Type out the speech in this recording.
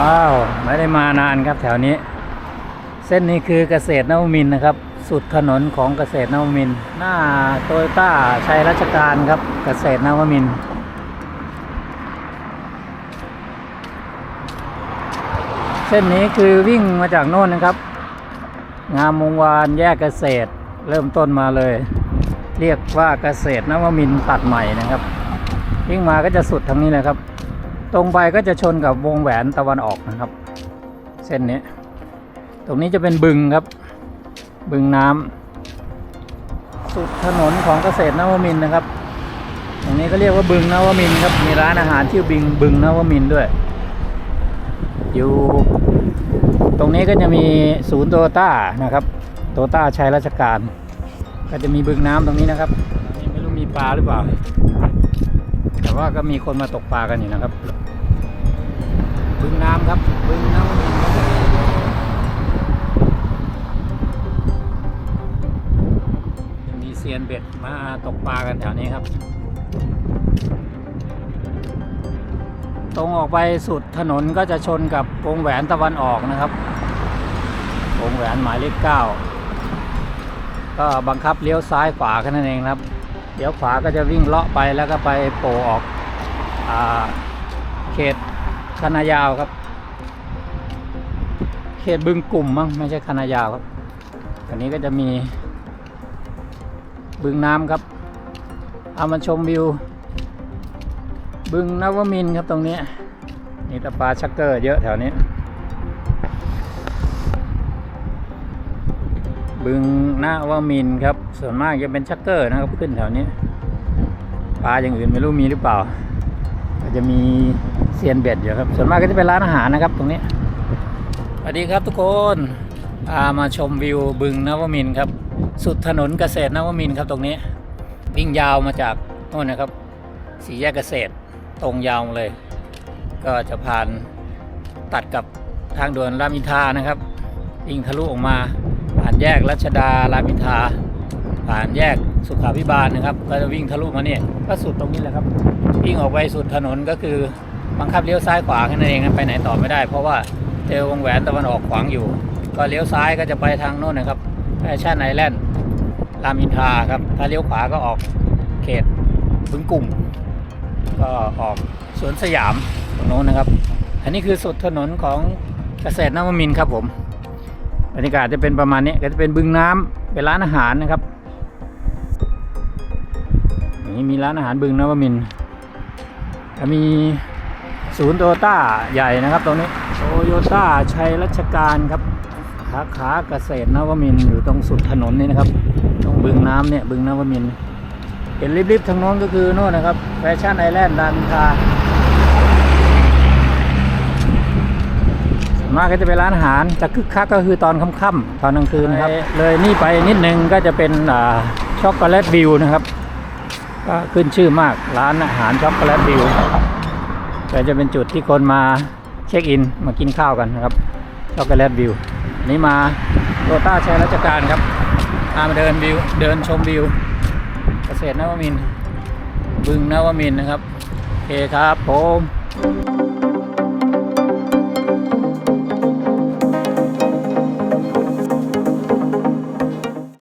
้าว ไม่ได้มานานครับแถวนี้ เส้นนี้คือเกษตรนวมินนะครับ สุดถนนของเกษตรนวมิน หน้าโตโยต้าชัยราชการครับ เกษตรนวมินเส้นนี้คือวิ่งมาจากโน่นนะครับ งามวงวานแยกเกษตร เริ่มต้นมาเลย เรียกว่าเกษตรนวมินตัดใหม่นะครับ วิ่งมาก็จะสุดทางนี้เลยครับ ตรงไปก็จะชนกับวงแหวนตะวันออกนะครับ เส้นนี้ ตรงนี้จะเป็นบึงครับ บึงน้ำสุดถนนของเกษตรนวมินนะครับ ตรงนี้ก็เรียกว่าบึงนวมินครับ มีร้านอาหารชื่อบิงบึงนวมินด้วย อยู่ ตรงนี้ก็จะมีศูนย์โตต้านะครับ โตต้าชัยราชการ ก็จะมีบึงน้ำตรงนี้นะครับไม่รู้มีปลาหรือเปล่าแต่ว่าก็มีคนมาตกปลากันอยู่นะครับ บึงน้ำครับบึงน้ำมีเซียนเบ็ดมาตกปลากันแถวนี้ครับ ตรงออกไปสุดถนนก็จะชนกับวงแหวนตะวันออกนะครับวงแหวนหมายเลขเก้าก็บังคับเลี้ยวซ้ายขวาแค่นั้นเองครับเลี้ยวขวาก็จะวิ่งเลาะไปแล้วก็ไปโผล่ออกอเขต คณะยาวครับ เขตบึงกลุ่มมั้งไม่ใช่คณะยาวครับอันนี้ก็จะมี บึงน้ำครับ เอามาชมวิว บึงนวมินครับตรงนี้มีแตะปลาชักเกอร์เยอะแถวนี้ บึงนวมินครับ ส่วนมากจะเป็นชักเกอร์นะครับขึ้นแถวนี้ ปลาอย่างอื่นไม่รู้มีหรือเปล่า ก็จะมีเซียนเบ็ดอยู่ครับ ส่วนมากก็จะเป็นร้านอาหารนะครับ ตรงนี้สวัสดีครับทุกคนามาชมวิวบึงนวมินครับ สุดถนนเกษตรนวมินครับตรงนี้ วิ่งยาวมาจากโน่นนะครับสี่แยกเกษตรตรงยาวเลย ก็จะผ่านตัดกับทางด่วนรามอินทานะครับวิ่งทะลุออกมาผ่านแยกรัชดารามอินทา ผ่านแยกสุขาพิบาลนะครับ ก็จะวิ่งทะลุมาเนี่ยก็สุดตรงนี้แหละครับ วิ่งออกไปสุดถนนก็คือบังคับเลี้ยวซ้ายขวาแค่นั้นเองไปไหนต่อไม่ได้ เพราะว่าเจอวงแหวนตะวันออกขวางอยู่ ก็เลี้ยวซ้ายก็จะไปทางโน้นนะครับแฟชั่นไอแลนด์รามอินทราครับ ถ้าเลี้ยวขวาก็ออกเขตบึงกลุ่ม ก็ออกสวนสยามตรงโน้นนะครับ อันนี้คือสุดถนนของเกษตรนวมินครับผมบรรยากาศจะเป็นประมาณนี้ก็จะเป็นบึงน้ำเป็นร้านอาหารนะครับ มีร้านอาหารบึงนวมินทร์แล้วมีศูนย์โตโยต้าใหญ่นะครับตรงนี้โตโยต้าชัยรัชการครับสาขาเกษตรนวมินทร์อยู่ตรงสุดถนนนี่นะครับ ตรงบึงน้ำเนี่ยบึงนวมินทร์เห็นริบๆทางโน้นก็คือโน่นนะครับแฟชั่นไอแลนด์รามอินทราส่วนมากก็จะเป็นร้านอาหารจะคึกคักก็คือตอนค่ำๆตอนกลางคืนนะครับ เลยนี่ไปนิดนึงก็จะเป็นอ่าช็อกโกแลตวิวนะครับ ก็ขึ้นชื่อมากร้านอาหารช็อกโกแลตวิวก็จะเป็นจุดที่คนมาเช็คอินมากินข้าวกันนะครับช็อกโกแลตวิวอันนี้มาโรต้าชัยราชการครับพามาเดินวิวเดินชมวิว เกษตรนวมินทร์บึงนวมินทร์นะครับโอเคครับผม